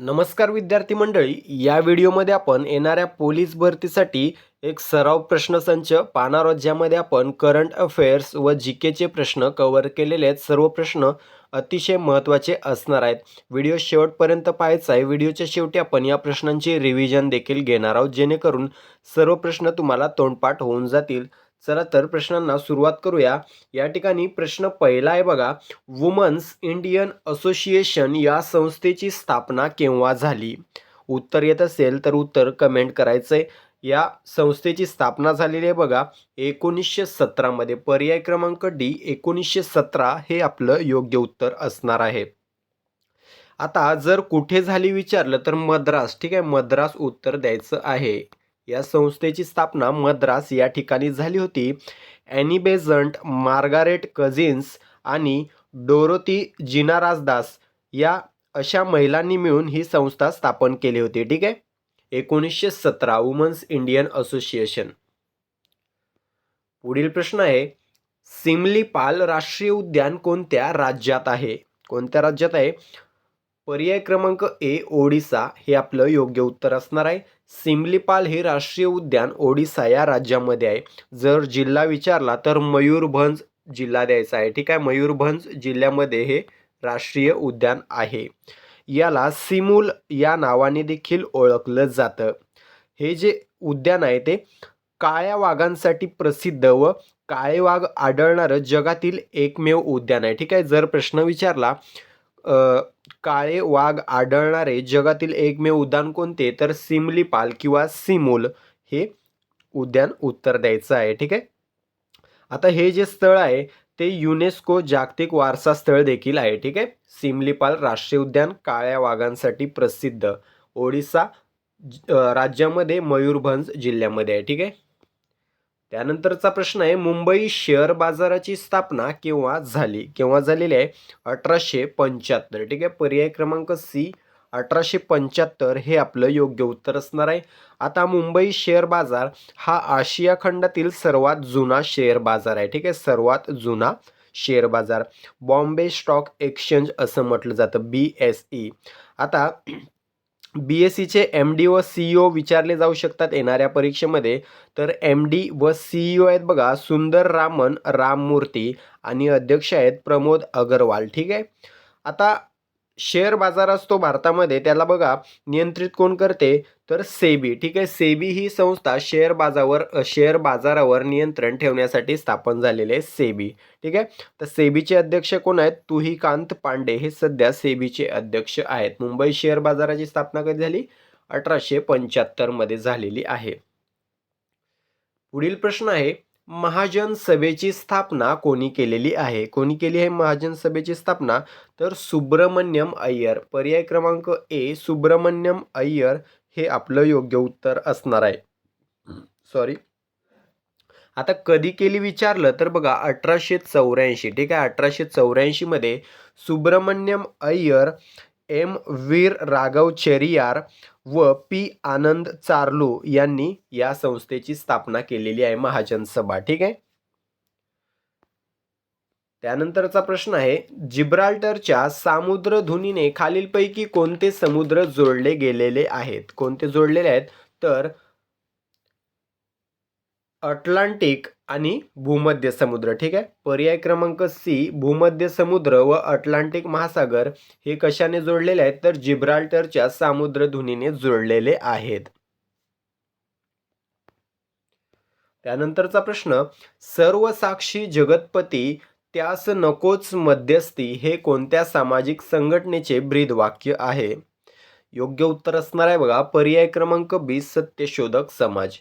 नमस्कार विद्यार्थी मंडळी या व्हिडिओमध्ये आपण येणाऱ्या पोलीस भरतीसाठी एक सराव प्रश्नसंच पाहणार आहोत ज्यामध्ये आपण करंट अफेअर्स व जी केचे प्रश्न कव्हर केलेले आहेत. सर्व प्रश्न अतिशय महत्त्वाचे असणार आहेत. व्हिडिओ शेवटपर्यंत पाहायचा आहे. व्हिडिओच्या शेवटी आपण या प्रश्नांचे रिव्हिजन देखील घेणार आहोत. जेणेकरून सर्व प्रश्न तुम्हाला तोंडपाठ होऊन जातील. चला तर प्रश्नांना सुरुवात करूया. या ठिकाणी प्रश्न पहिला आहे बघा. वुमन्स इंडियन असोसिएशन या संस्थेची स्थापना केव्हा झाली? उत्तर येत असेल तर उत्तर कमेंट करायचं आहे या संस्थेची स्थापना झालेली आहे बघा. एकोणीसशे सतरामध्ये पर्याय क्रमांक डी एकोणीसशे सतरा हे आपलं योग्य उत्तर असणार आहे. आता जर कुठे झाली विचारलं तर मद्रास. ठीक आहे मद्रास उत्तर द्यायचं आहे. या संस्थेची स्थापना मद्रास या ठिकाणी झाली होती. ॲनी बेझंट मार्गारेट कझिन्स आणि डोरोती जिनाराजदास या अशा महिलांनी मिळून ही संस्था स्थापन केली होती. ठीक आहे? एकोणीसशे सतरा वुमन्स इंडियन असोसिएशन. पुढील प्रश्न आहे सिमलीपाल राष्ट्रीय उद्यान कोणत्या राज्यात आहे? कोणत्या राज्यात आहे? पर्याय क्रमांक ए ओडिसा हे आपलं योग्य उत्तर असणार आहे. सिमलीपाल हे राष्ट्रीय उद्यान ओडिसा या राज्यामध्ये आहे. जर जिल्हा विचारला तर मयूरभंज जिल्हा द्यायचा आहे. ठीक आहे? मयूरभंज जिल्ह्यामध्ये हे राष्ट्रीय उद्यान आहे. याला सिमूल या नावाने देखील ओळखलं जातं. हे जे उद्यान आहे ते काळ्या वाघांसाठी प्रसिद्ध व काळे वाघ आढळणारं जगातील एकमेव उद्यान आहे. ठीक आहे? जर प्रश्न विचारला काळे वाघ आढळणारे जगातील एकमेव उद्यान कोणते? तर सिमलीपाल किंवा सिमूल हे उद्यान उत्तर द्यायचं आहे ठीक आहे? आता हे जे स्थळ आहे ते युनेस्को जागतिक वारसा स्थळ देखील आहे ठीक आहे? सिमलीपाल राष्ट्रीय उद्यान काळ्या वाघांसाठी प्रसिद्ध. ओडिसा राज्यामध्ये मयूरभंज जिल्ह्यामध्ये आहे ठीक आहे? त्यानंतरचा प्रश्न आहे मुंबई शेअर बाजाराची स्थापना केव्हा झाली? केव्हा झालेली आहे? अठराशे पंच्याहत्तर. ठीक आहे? पर्याय क्रमांक सी अठराशे पंच्याहत्तर हे आपलं योग्य उत्तर असणार आहे. आता मुंबई शेअर बाजार हा आशिया खंडातील सर्वात जुना शेअर बाजार आहे. ठीक आहे? सर्वात जुना शेअर बाजार. बॉम्बे स्टॉक एक्सचेंज असं म्हटलं जातं बी एस ई. आता बी एस सीचे एम डी व सी ओ विचारले जाऊ शकतात येणाऱ्या परीक्षेमध्ये. तर एम डी व सी ओ आहेत बघा सुंदर रामन राममूर्ती आणि अध्यक्ष आहेत प्रमोद अगरवाल ठीक आहे? आता शेअर बाजार असतो भारतामध्ये त्याला बघा नियंत्रित कोण करते? तर सेबी. ठीक आहे सेबी ही संस्था शेअर बाजारावर शेअर बाजारावर नियंत्रण ठेवण्यासाठी स्थापन झालेले आहे सेबी. ठीक आहे तर सेबीचे अध्यक्ष कोण आहेत? तुहीकांत पांडे हे सध्या सेबीचे अध्यक्ष आहेत. मुंबई शेअर बाजाराची स्थापना कधी झाली? अठराशे पंच्याहत्तरमध्ये झालेली आहे. पुढील प्रश्न आहे महाजन सभेची स्थापना कोणी केलेली आहे? कोणी केली आहे महाजन सभेची स्थापना? तर सुब्रमण्यम अय्यर. पर्याय क्रमांक ए सुब्रमण्यम अय्यर हे आपलं योग्य उत्तर असणार आहे. सॉरी आता कधी केली विचारलं? तर बघा अठराशे चौऱ्याऐंशी. ठीक आहे? अठराशे चौऱ्याऐंशीमध्ये सुब्रमण्यम अय्यर एम. वीर राघव चेरियार व पी. आनंद चार्लू यांनी या संस्थेची स्थापना केलेली आहे महाजन सभा ठीक आहे? त्यानंतरचा प्रश्न आहे जिब्राल्टरच्या सामुद्रधुनीने खालीलपैकी कोणते समुद्र जोडले गेलेले आहेत? कोणते जोडलेले आहेत? तर अटलांटिक आणि भूमध्य समुद्र ठीक आहे? पर्याय क्रमांक सी भूमध्य समुद्र व अटलांटिक महासागर हे कशाने जोडलेले आहेत? तर जिब्राल्टरच्या सामुद्रधुनीने जोडलेले आहेत. त्यानंतरचा प्रश्न सर्व साक्षी जगतपती त्यास नकोच मध्यस्थी हे कोणत्या सामाजिक संघटनेचे ब्रीद वाक्य आहे? योग्य उत्तर असणार आहे बघा. पर्याय क्रमांक बी सत्यशोधक समाज.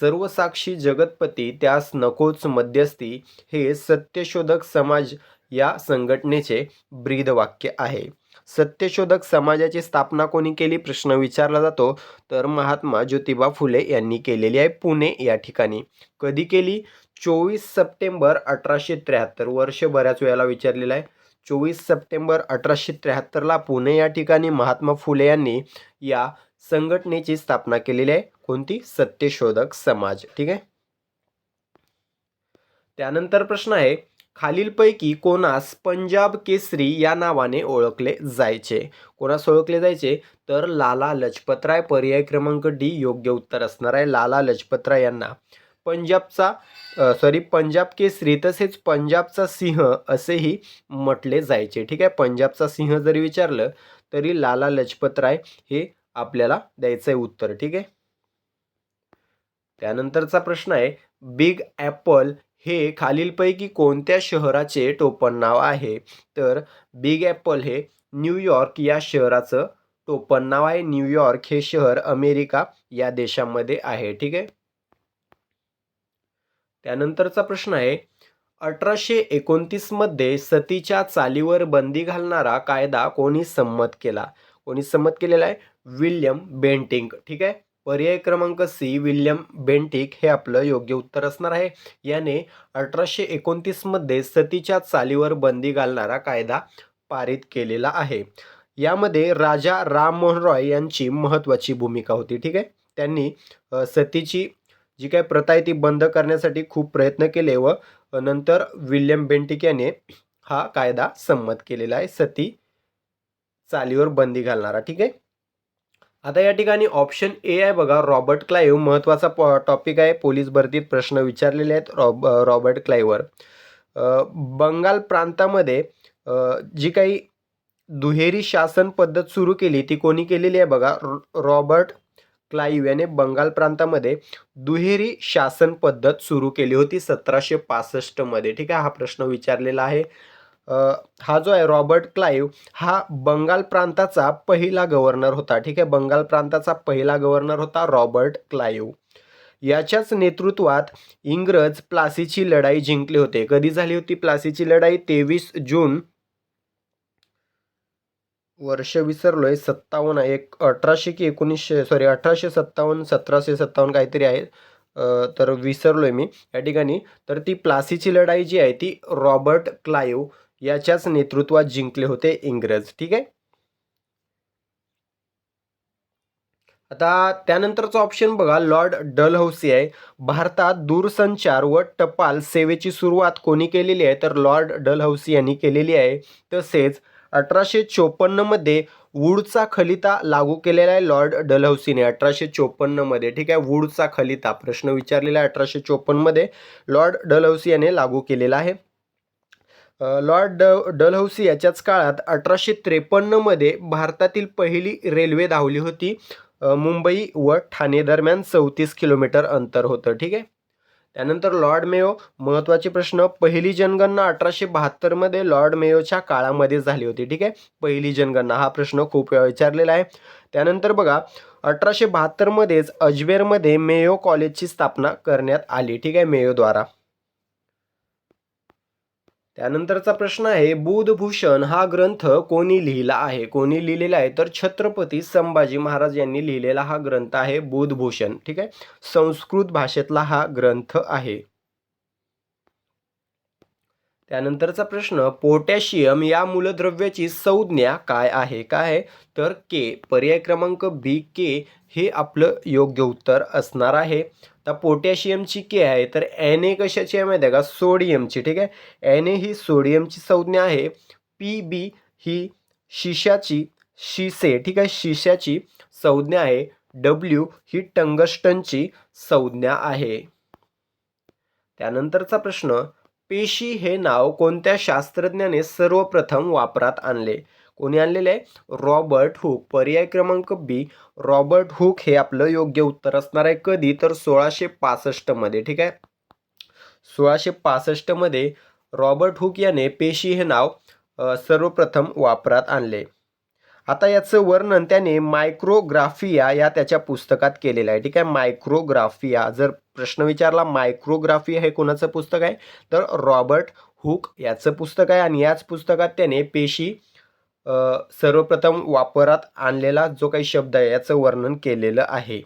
सर्वसाक्षी जगतपती त्यास नकोच मध्यस्थी हे सत्यशोधक समाज या संघटनेचे ब्रीद वाक्य आहे. सत्यशोधक समाजाची स्थापना कोणी केली? प्रश्न विचारला जातो. तर महात्मा ज्योतिबा फुले यांनी केलेली आहे पुणे या ठिकाणी. कधी केली? चोवीस सप्टेंबर अठराशे त्र्याहत्तर. वर्ष बऱ्याच वेळेला विचारलेलं आहे. चोवीस सप्टेंबर अठराशे त्र्याहत्तरला पुणे या ठिकाणी महात्मा फुले यांनी या संघटनेची स्थापना केलेली आहे. कोणती? सत्यशोधक समाज. ठीक आहे? त्यानंतर प्रश्न आहे खालीलपैकी कोणास पंजाब केसरी या नावाने ओळखले जायचे? कोणास ओळखले जायचे? तर लाला लजपतराय. पर्याय क्रमांक डी योग्य उत्तर असणार आहे. लाला लजपतराय यांना. पंजाबचा सॉरी पंजाब केसरी तसेच पंजाबचा सिंह असेही म्हटले जायचे. ठीक आहे? पंजाबचा सिंह जरी विचारलं तरी लाला लजपतराय हे आपल्याला द्यायचं आहे उत्तर ठीक आहे? त्यानंतरचा प्रश्न आहे बिग ॲपल हे खालीलपैकी कोणत्या शहराचे टोपण नाव आहे? तर बिग ॲपल हे न्यूयॉर्क या शहराचं टोपण नाव आहे. न्यूयॉर्क हे शहर अमेरिका या देशामध्ये आहे ठीक आहे? त्यानंतरचा प्रश्न आहे अठराशे एकोणतीसमध्ये सतीच्या चालीवर बंदी घालणारा कायदा कोणी संमत केला? कोणी संमत केलेला आहे? William Bentinck. ठीक आहे? पर्याय क्रमांक सी विल्यम बेंटिक हे आपलं योग्य उत्तर असणार आहे. याने अठराशे एकोणतीसमध्ये सतीच्या चालीवर बंदी घालणारा कायदा पारित केलेला आहे. यामध्ये राजा राममोहन रॉय यांची महत्त्वाची भूमिका होती. ठीक आहे? त्यांनी सतीची जी काय प्रथा आहे ती बंद करण्यासाठी खूप प्रयत्न केले व नंतर विल्यम बेंटिक याने हा कायदा संमत केलेला आहे. सती चालीवर बंदी घालणारा ठीक आहे? आता या ठिकाणी ऑप्शन ए आहे बघा. रॉबर्ट क्लाईव्ह महत्त्वाचा पॉ टॉपिक आहे. पोलीस भरतीत प्रश्न विचारलेले आहेत रॉब रॉबर्ट क्लाईव्हवर बंगाल प्रांतामध्ये जी काही दुहेरी शासन पद्धत सुरू केली ती कोणी केलेली आहे बघा? रॉ- रॉबर्ट क्लाईव्ह याने बंगाल प्रांतामध्ये दुहेरी शासन पद्धत सुरू केली होती सतराशे पासष्टमध्ये ठीक आहे? हा प्रश्न विचारलेला आहे. हा जो आहे रॉबर्ट क्लाईव्ह हा बंगाल प्रांताचा पहिला गव्हर्नर होता. ठीक आहे? बंगाल प्रांताचा पहिला गव्हर्नर होता रॉबर्ट क्लाईव्ह याच्याच नेतृत्वात इंग्रज प्लासीची लढाई जिंकले होते. कधी झाली होती प्लासीची लढाई? तेवीस जून वर्ष विसरलोय. सत्तावन्न एक अठराशे की एकोणीसशे सॉरी अठराशे सत्तावन्न सतराशे सत्तावन्न काहीतरी आहे. तर विसरलोय मी या ठिकाणी. तर ती प्लासीची लढाई जी आहे ती रॉबर्ट क्लाईव्ह याच्याच नेतृत्वात जिंकले होते इंग्रज. ठीक आहे? आता त्यानंतरचा ऑप्शन बघा. लॉर्ड डलहौसी आहे. भारतात दूरसंचार व टपाल सेवेची सुरुवात कोणी केलेली आहे? तर लॉर्ड डलहौसी यांनी केलेली आहे. तसेच अठराशे चोपन्नमध्ये वूडचा खलिता लागू केलेला आहे लॉर्ड डलहौसीने अठराशे चोपन्नमध्ये ठीक आहे? वूडचा खलिता. प्रश्न विचारलेला आहे अठराशे चोपन्नमध्ये लॉर्ड डलहौसी याने लागू केलेला आहे. लॉर्ड ड डलहौसी याच्याच काळात अठराशे त्रेपन्नमध्ये भारतातील पहिली रेल्वे धावली होती. मुंबई व ठाणे दरम्यान चौतीस किलोमीटर अंतर होतं. ठीक आहे? त्यानंतर लॉर्ड मेयो महत्त्वाचे प्रश्न पहिली जनगणना अठराशे बहात्तरमध्ये लॉर्ड मेयोच्या काळामध्ये झाली होती. ठीक आहे? पहिली जनगणना हा प्रश्न खूप वेळा विचारलेला आहे. त्यानंतर बघा अठराशे बहात्तरमध्येच अजमेरमध्ये मेयो कॉलेजची स्थापना करण्यात आली. ठीक आहे? मेयोद्वारा. त्यानंतरचा प्रश्न आहे बुधभूषण हा ग्रंथ कोणी लिहिला आहे? कोणी लिहिलेला आहे? तर छत्रपती संभाजी महाराज यांनी लिहिलेला हा ग्रंथ आहे बुधभूषण ठीक आहे? संस्कृत भाषेतला हा ग्रंथ आहे. त्यानंतरचा प्रश्न पोटॅशियम या मूलद्रव्याची संज्ञा काय आहे? काय तर के पर्याय क्रमांक बी के हे आपलं योग्य उत्तर असणार आहे. तर पोटॅशियमची के आहे तर एन ए कशाची आहे माहिती आहे का? सोडियमची ठीक आहे? एन ए ही सोडियमची संज्ञा आहे. पी बी ही शिशाची शिसे ठीक आहे? शिशाची संज्ञा आहे. डब्ल्यू ही टंगस्टनची संज्ञा आहे. त्यानंतरचा प्रश्न पेशी हे नाव कोणत्या शास्त्रज्ञाने सर्वप्रथम वापरात आणले? कोणी आणलेले? आहे रॉबर्ट हुक. पर्याय क्रमांक बी रॉबर्ट हुक हे आपलं योग्य उत्तर असणार आहे कधी? तर सोळाशे पासष्टमध्ये ठीक आहे? सोळाशे पासष्टमध्ये रॉबर्ट हुक याने पेशी हे नाव सर्वप्रथम वापरात आणले. आता याचं वर्णन त्याने मायक्रोग्राफिया या त्याच्या पुस्तकात केलेलं आहे. ठीक आहे? मायक्रोग्राफिया. जर प्रश्न विचारला मायक्रोग्राफिया हे कोणाचं पुस्तक आहे? तर रॉबर्ट हुक याचं पुस्तक आहे आणि याच पुस्तकात त्याने पेशी सर्वप्रथम वापरात आणलेला जो काही शब्द आहे याचं वर्णन केलेलं आहे.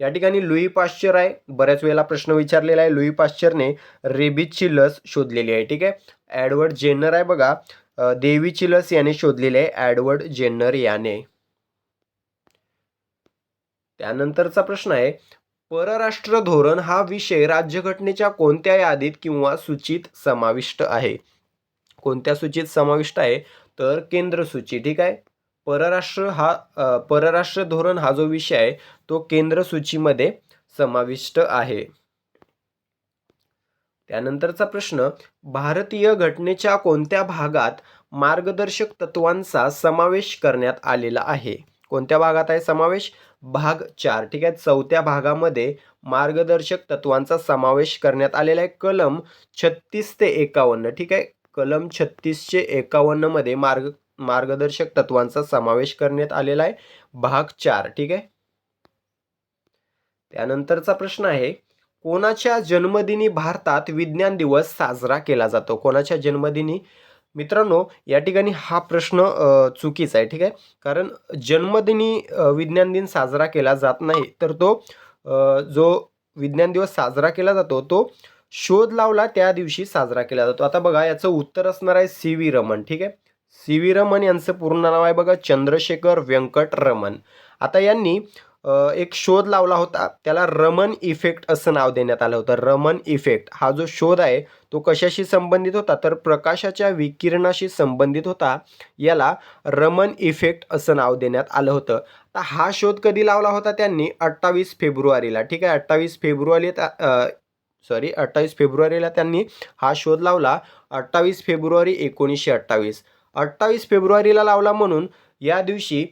या ठिकाणी लुई पाश्चर आहे. बऱ्याच वेळेला प्रश्न विचारलेला आहे. लुई पाश्चरने रेबीजची लस शोधलेली आहे. ठीक आहे? ॲडवर्ड जेनर आहे बघा. देवीची लस याने शोधलेली आहे ॲडवर्ड जेन्नर याने. त्यानंतरचा प्रश्न आहे परराष्ट्र धोरण हा विषय राज्यघटनेच्या कोणत्या यादीत किंवा सूचीत समाविष्ट आहे? कोणत्या सूचीत समाविष्ट आहे? तर केंद्र सूची ठीक आहे? परराष्ट्र हा परराष्ट्र धोरण हा जो विषय आहे तो केंद्र सूचीमध्ये समाविष्ट आहे. त्यानंतरचा प्रश्न भारतीय घटनेच्या कोणत्या भागात मार्गदर्शक तत्वांचा समावेश करण्यात आलेला आहे? कोणत्या भागात आहे समावेश? भाग चार ठीक आहे? चौथ्या भागामध्ये मार्गदर्शक तत्वांचा समावेश करण्यात आलेला आहे. कलम छत्तीस ते एकावन्न ठीक आहे? कलम छत्तीसशे एकावन्नमध्ये मार्ग मार्गदर्शक तत्वांचा समावेश करण्यात आलेला आहे. भाग चार ठीक आहे? त्यानंतरचा प्रश्न आहे कोणाच्या जन्मदिनी भारतात विज्ञान दिवस साजरा केला जातो? कोणाच्या जन्मदिनी? मित्रांनो या ठिकाणी हा प्रश्न चुकीचा आहे ठीक आहे? कारण जन्मदिनी विज्ञान दिन साजरा केला जात नाही तर तो जो विज्ञान दिवस साजरा केला जातो तो शोध लावला त्या दिवशी साजरा केला जातो. आता बघा याचं उत्तर असणार आहे सी व्ही रमन ठीक आहे? सी व्ही रमन यांचं पूर्ण नाव आहे बघा चंद्रशेखर व्यंकट रमन आता यांनी एक शोध लावला होता. त्याला रमन इफेक्ट असं नाव देण्यात आलं होतं. रमन इफेक्ट. हा जो शोध आहे तो कशाशी संबंधित होता? तर प्रकाशाच्या विकिरणाशी संबंधित होता. याला रमन इफेक्ट असं नाव देण्यात आलं होतं. आता हा शोध कधी लावला होता त्यांनी? अठ्ठावीस फेब्रुवारीला. ठीक आहे? अठ्ठावीस फेब्रुवारी सॉरी अठ्ठावीस फेब्रुवारीला त्यांनी हा शोध लावला. अठ्ठावीस फेब्रुवारी एकोणीसशे अठ्ठावीस. अठ्ठावीस फेब्रुवारीला लावला म्हणून या दिवशी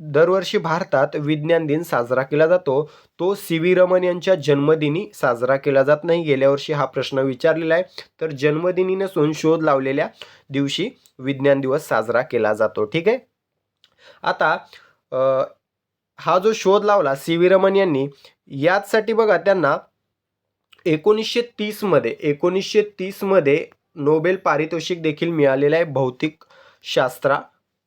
दरवर्षी भारतात विज्ञान दिन साजरा केला जातो. तो सी व्ही रमन यांच्या जन्मदिनी साजरा केला जात नाही. गेल्या वर्षी हा प्रश्न विचारलेला आहे. तर जन्मदिनी नसून शोध लावलेल्या दिवशी विज्ञान दिवस साजरा केला जातो. ठीक आहे? आता हा जो शोध लावला सी व्ही रमन यांनी याचसाठी बघा त्यांना एकोणीसशे तीसमध्ये एकोणीसशे तीसमध्ये नोबेल पारितोषिक देखील मिळालेलं आहे. भौतिक शास्त्रा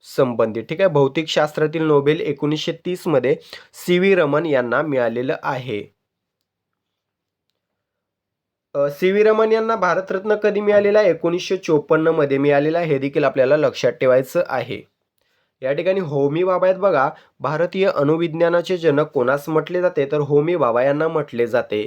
संबंधित. ठीक आहे? भौतिकशास्त्रातील नोबेल एकोणीसशे तीसमध्ये सी व्ही रमन यांना मिळालेलं आहे. सी व्ही रमन यांना भारतरत्न कधी मिळालेला आहे? एकोणीसशे चोपन्नमध्ये मिळालेला आहे. हे देखील आपल्याला लक्षात ठेवायचं आहे. या ठिकाणी होमी बाबा आहेत बघा. भारतीय अणुविज्ञानाचे जनक कोणास म्हटले जाते? तर होमी बाबा यांना म्हटले जाते.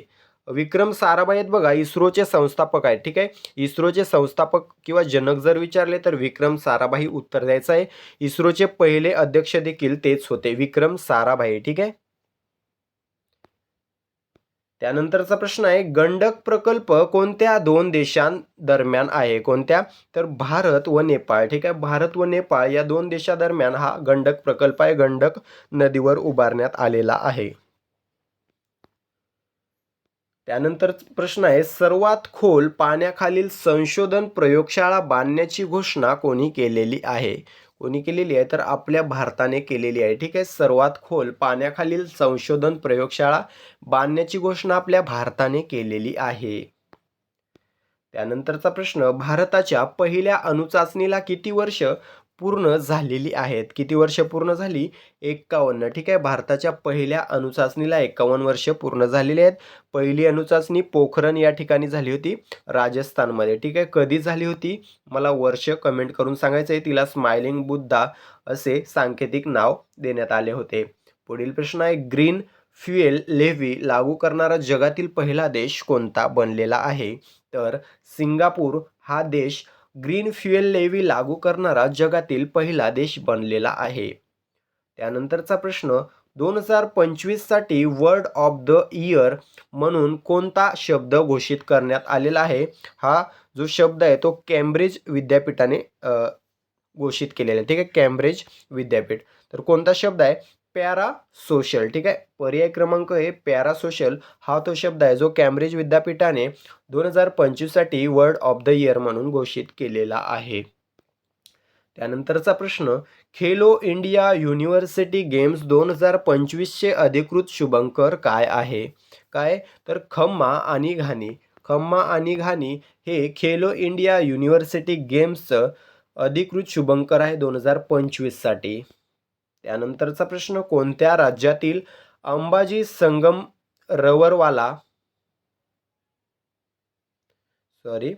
विक्रम साराभाई आहेत बघा इस्रोचे संस्थापक आहेत ठीक आहे? इस्रोचे संस्थापक किंवा जनक जर विचारले तर विक्रम साराभाई उत्तर द्यायचं आहे. इस्रोचे पहिले अध्यक्ष देखील तेच होते विक्रम साराभाई ठीक आहे? त्यानंतरचा प्रश्न आहे गंडक प्रकल्प कोणत्या दोन देशांदरम्यान आहे? कोणत्या? तर भारत व नेपाळ ठीक आहे? भारत व नेपाळ या दोन देशादरम्यान हा गंडक प्रकल्प आहे गंडक नदीवर उभारण्यात आलेला आहे. त्यानंतर प्रश्न आहे सर्वात खोल पाण्याखालील संशोधन प्रयोगशाळा बांधण्याची घोषणा कोणी केलेली आहे? कोणी केलेली आहे? तर आपल्या भारताने केलेली आहे. ठीक आहे सर्वात खोल पाण्याखालील संशोधन प्रयोगशाळा बांधण्याची घोषणा आपल्या भारताने केलेली आहे. त्यानंतरचा प्रश्न भारताच्या पहिल्या अणुचाचणीला किती वर्ष पूर्ण झालेली आहेत. किती वर्ष पूर्ण झाली? एक्कावन्न ठीक आहे. भारताच्या पहिल्या अणुचाचणीला एक्कावन्न वर्ष पूर्ण झालेली आहेत. पहिली अणुचाचणी पोखरण या ठिकाणी झाली होती. राजस्थानमध्ये. ठीक आहे. कधी झाली होती? मला वर्ष कमेंट करून सांगायचं आहे. तिला स्माइलिंग बुद्धा असे सांकेतिक नाव देण्यात आले होते. पुढील प्रश्न आहे. ग्रीन फ्युएल लेव्ही लागू करणारा जगातील पहिला देश कोणता बनलेला आहे? तर सिंगापूर हा देश ग्रीन फ्युएल लेवी लागू करणारा जगातील पहिला देश बनलेला आहे. त्यानंतरचा प्रश्न दोन हजार पंचवीससाठी वर्ड ऑफ द इयर म्हणून कोणता शब्द घोषित करण्यात आलेला आहे? हा जो शब्द आहे तो कॅम्ब्रिज विद्यापीठाने घोषित केलेला आहे. ठीक आहे? कॅम्ब्रिज विद्यापीठ. तर कोणता शब्द आहे? पॅरा सोशल ठीक आहे? पर्याय क्रमांक हे पॅरा सोशल. हा तो शब्द आहे जो कॅम्ब्रिज विद्यापीठाने दोन हजार पंचवीससाठी वर्ड ऑफ द इयर म्हणून घोषित केलेला आहे. त्यानंतरचा प्रश्न खेलो इंडिया युनिव्हर्सिटी गेम्स दोन हजार पंचवीसचे अधिकृत शुभंकर काय आहे? काय? तर खम्मा आणि घाणी. खम्मा आणि घाणी हे खेलो इंडिया युनिव्हर्सिटी गेम्सचं अधिकृत शुभंकर आहे दोन हजार पंचवीससाठी. त्यानंतरचा प्रश्न कोणत्या राज्यातील अंबाजी संगम रवरवाला सॉरी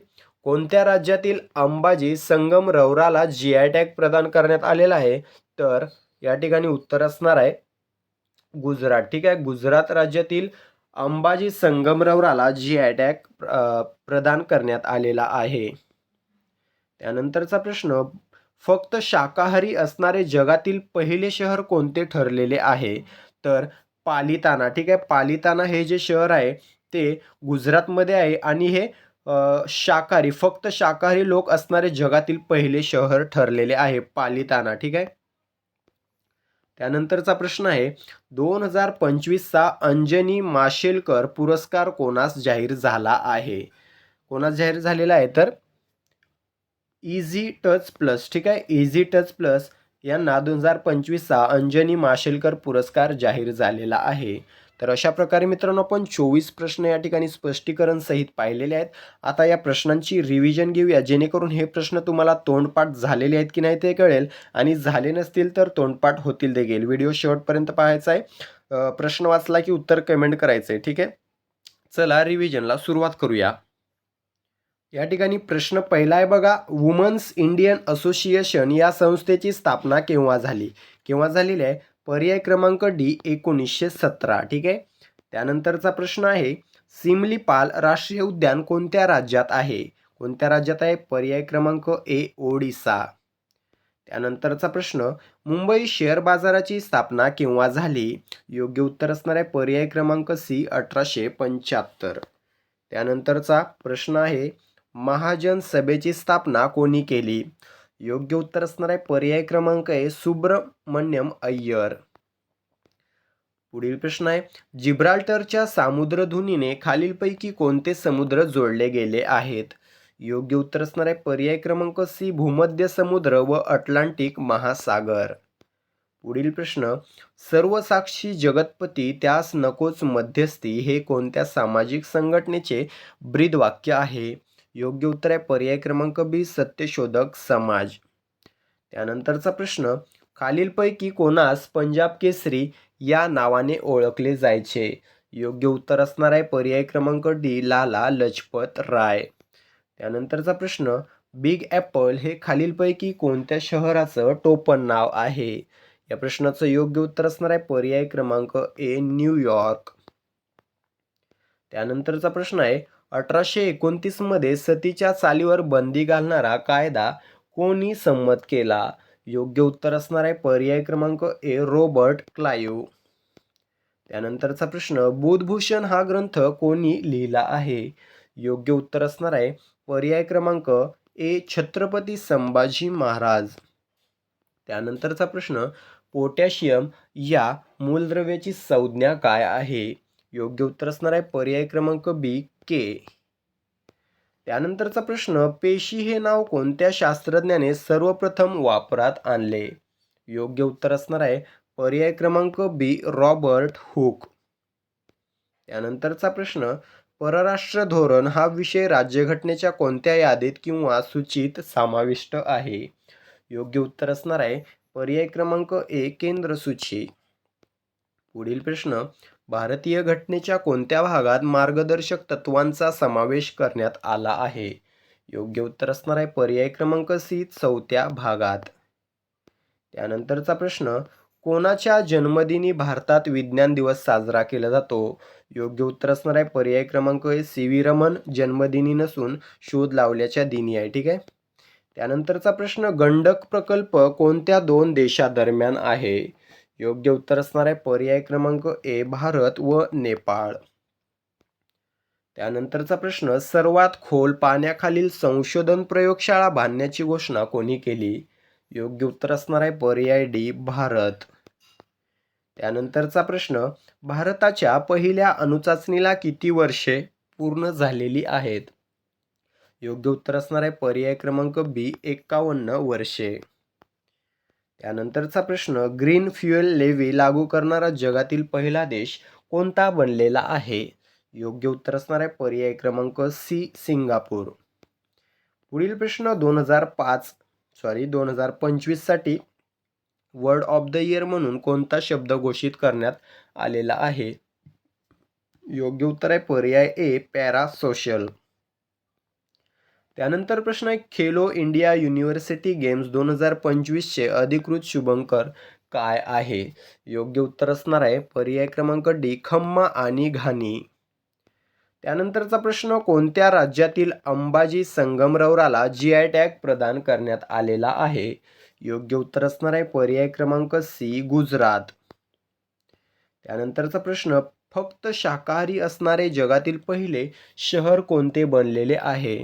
कोणत्या राज्यातील अंबाजी संगम रवराला जी आय टॅग प्रदान करण्यात आलेला आहे? तर या ठिकाणी उत्तर असणार आहे गुजरात. ठीक आहे? गुजरात राज्यातील अंबाजी संगमरवराला जी आय टॅग प्रदान करण्यात आलेला आहे. त्यानंतरचा प्रश्न फक्त शाकाहारी असणारे जगातील पहिले शहर कोणते ठरलेले आहे? तर पालिताना. ठीक आहे पालिताना हे जे शहर आहे ते गुजरातमध्ये आहे आणि हे शाकाहारी फक्त शाकाहारी लोक असणारे जगातील पहिले शहर ठरलेले आहे पालिताना. ठीक आहे? त्यानंतरचा प्रश्न आहे दोन हजार पंचवीसचा अंजनी माशेलकर पुरस्कार कोणास जाहीर झाला आहे? कोणास जाहीर झालेला आहे? तर इझी टच प्लस ठीक आहे? इझी टच प्लस यांना दोन हजार पंचवीसचा अंजनी माशेलकर पुरस्कार जाहीर झालेला आहे. तर अशा प्रकारे मित्रांनो आपण चोवीस प्रश्न या ठिकाणी स्पष्टीकरण सहित पाहिलेले आहेत. आता या प्रश्नांची रिव्हिजन घेऊया. जेणेकरून हे प्रश्न तुम्हाला तोंडपाठ झालेले आहेत की नाही ते कळेल. आणि झाले नसतील तर तोंडपाठ होतील देखील. व्हिडिओ शेवटपर्यंत पाहायचा आहे. प्रश्न वाचला की उत्तर कमेंट करायचं आहे ठीक आहे? चला रिव्हिजनला सुरुवात करूया. या ठिकाणी प्रश्न पहिला आहे बघा वुमन्स इंडियन असोसिएशन या संस्थेची स्थापना केव्हा झाली? केव्हा झालेली आहे? पर्याय क्रमांक डी एकोणीसशे सतरा. ठीक आहे? त्यानंतरचा प्रश्न आहे सिमलीपाल राष्ट्रीय उद्यान कोणत्या राज्यात आहे? कोणत्या राज्यात आहे? पर्याय क्रमांक ए ओडिसा. त्यानंतरचा प्रश्न मुंबई शेअर बाजाराची स्थापना केव्हा झाली? योग्य उत्तर असणार आहे पर्याय क्रमांक सी अठराशे पंच्याहत्तर. त्यानंतरचा प्रश्न आहे महाजन सभेची स्थापना कोणी केली? योग्य उत्तर असणार आहे पर्याय क्रमांक आहे सुब्रमण्यम अय्यर. पुढील प्रश्न आहे जिब्राल्टरच्या सामुद्रधुनीने खालीलपैकी कोणते समुद्र जोडले गेले आहेत? योग्य उत्तर असणार आहे पर्याय क्रमांक सी भूमध्य समुद्र व अटलांटिक महासागर. पुढील प्रश्न सर्वसाक्षी जगतपती त्यास नकोच मध्यस्थी हे कोणत्या सामाजिक संघटनेचे ब्रीदवाक्य आहे? योग्य उत्तर आहे. पर्याय क्रमांक बी सत्यशोधक समाज. त्यानंतरचा प्रश्न खालीलपैकी कोणास पंजाब केसरी या नावाने ओळखले जायचे? योग्य उत्तर असणार आहे. पर्याय क्रमांक डी लाला लजपत राय. त्यानंतरचा प्रश्न बिग ॲपल हे खालीलपैकी कोणत्या शहराचं टोपण नाव आहे? या प्रश्नाचं योग्य उत्तर असणार आहे. पर्याय क्रमांक ए न्यूयॉर्क त्यानंतरचा प्रश्न आहे अठराशे एकोणतीसमध्ये सतीच्या चालीवर बंदी घालणारा कायदा कोणी संमत केला? योग्य उत्तर असणार आहे पर्याय क्रमांक ए रॉबर्ट क्लायू. त्यानंतरचा प्रश्न बुधभूषण हा ग्रंथ कोणी लिहिला आहे? योग्य उत्तर असणार आहे पर्याय क्रमांक ए छत्रपती संभाजी महाराज. त्यानंतरचा प्रश्न पोटॅशियम या मूलद्रव्याची संज्ञा काय आहे? योग्य उत्तर असणार आहे पर्याय क्रमांक बी के त्यानंतरचा प्रश्न पेशी हे नाव कोणत्या शास्त्रज्ञाने सर्वप्रथम वापरात आणले? योग्य उत्तर असणार आहे पर्याय क्रमांक बी रॉबर्ट हुक. त्यानंतरचा प्रश्न परराष्ट्र धोरण हा विषय राज्यघटनेच्या कोणत्या यादीत किंवा सूचीत समाविष्ट आहे? योग्य उत्तर असणार आहे पर्याय क्रमांक ए केंद्र सूची. पुढील प्रश्न भारतीय घटनेच्या कोणत्या भागात मार्गदर्शक तत्वांचा समावेश करण्यात आला आहे? योग्य उत्तर असणार आहे पर्याय क्रमांक सी चौथ्या भागात. त्यानंतरचा प्रश्न कोणाच्या जन्मदिनी भारतात विज्ञान दिवस साजरा केला जातो? योग्य उत्तर असणार आहे पर्याय क्रमांक सी व्ही रमन जन्मदिनी नसून शोध लावल्याच्या दिनी आहे ठीक आहे? त्यानंतरचा प्रश्न गंडक प्रकल्प कोणत्या दोन देशादरम्यान आहे? योग्य उत्तर असणार आहे. पर्याय क्रमांक ए भारत व नेपाळ. त्यानंतरचा प्रश्न सर्वात खोल पाण्याखालील संशोधन प्रयोगशाळा बांधण्याची घोषणा कोणी केली? योग्य उत्तर असणार आहे पर्याय डी भारत. त्यानंतरचा प्रश्न भारताच्या पहिल्या अणुचाचणीला किती वर्षे पूर्ण झालेली आहेत? योग्य उत्तर असणार आहे पर्याय क्रमांक बी एक्कावन्न वर्षे. त्यानंतरचा प्रश्न ग्रीन फ्युएल लेव्ही लागू करणारा जगातील पहिला देश कोणता बनलेला आहे? योग्य उत्तर असणार आहे पर्याय क्रमांक सी सिंगापूर. पुढील प्रश्न दोन हजार पाच सॉरी दोन हजार पंचवीससाठी वर्ड ऑफ द इयर म्हणून कोणता शब्द घोषित करण्यात आलेला आहे? योग्य उत्तर आहे पर्याय ए पॅरा सोशल त्यानंतर प्रश्न आहे खेलो इंडिया युनिव्हर्सिटी गेम्स दोन हजार पंचवीसचे अधिकृत शुभंकर काय आहे? योग्य उत्तर असणार आहे पर्याय क्रमांक डी खम्मा आणि घाणी. त्यानंतरचा प्रश्न कोणत्या राज्यातील अंबाजी संगमरवराला जी आय टॅग प्रदान करण्यात आलेला आहे? योग्य उत्तर असणार आहे पर्याय क्रमांक सी गुजरात. त्यानंतरचा प्रश्न फक्त शाकाहारी असणारे जगातील पहिले शहर कोणते बनलेले आहे?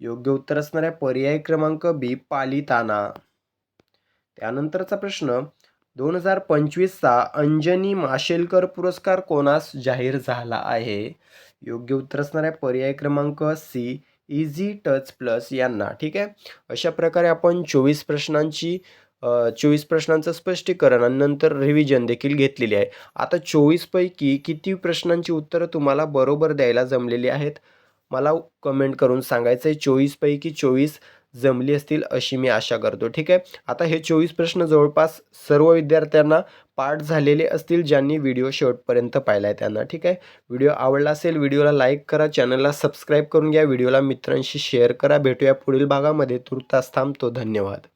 योग्य उत्तर असणार आहे पर्याय क्रमांक बी पालिताना. त्यानंतरचा प्रश्न दोन हजार पंचवीसचा अंजनी माशेलकर पुरस्कार कोणास जाहीर झाला आहे? योग्य उत्तर असणार आहे पर्याय क्रमांक सी इझी टच प्लस यांना. ठीक आहे? अशा प्रकारे आपण चोवीस प्रश्नांची चोवीस प्रश्नांचं स्पष्टीकरण आणि नंतर रिव्हिजन देखील घेतलेली आहे. आता चोवीसपैकी किती प्रश्नांची उत्तरं तुम्हाला बरोबर द्यायला जमलेली आहेत? मला कमेंट करून सांगायचं आहे चोवीसपैकी चोवीस जमली असतील अशी मी आशा करतो. ठीक आहे? आता हे चोवीस प्रश्न जवळपास सर्व विद्यार्थ्यांना पाठ झालेले असतील ज्यांनी व्हिडिओ शेवटपर्यंत पाहिला आहे त्यांना. ठीक आहे? व्हिडिओ आवडला असेल व्हिडिओला लाईक करा. चॅनलला सबस्क्राईब करून घ्या. व्हिडिओला मित्रांशी शेअर करा. भेटूया पुढील भागामध्ये. तुर्तास थांबतो. धन्यवाद.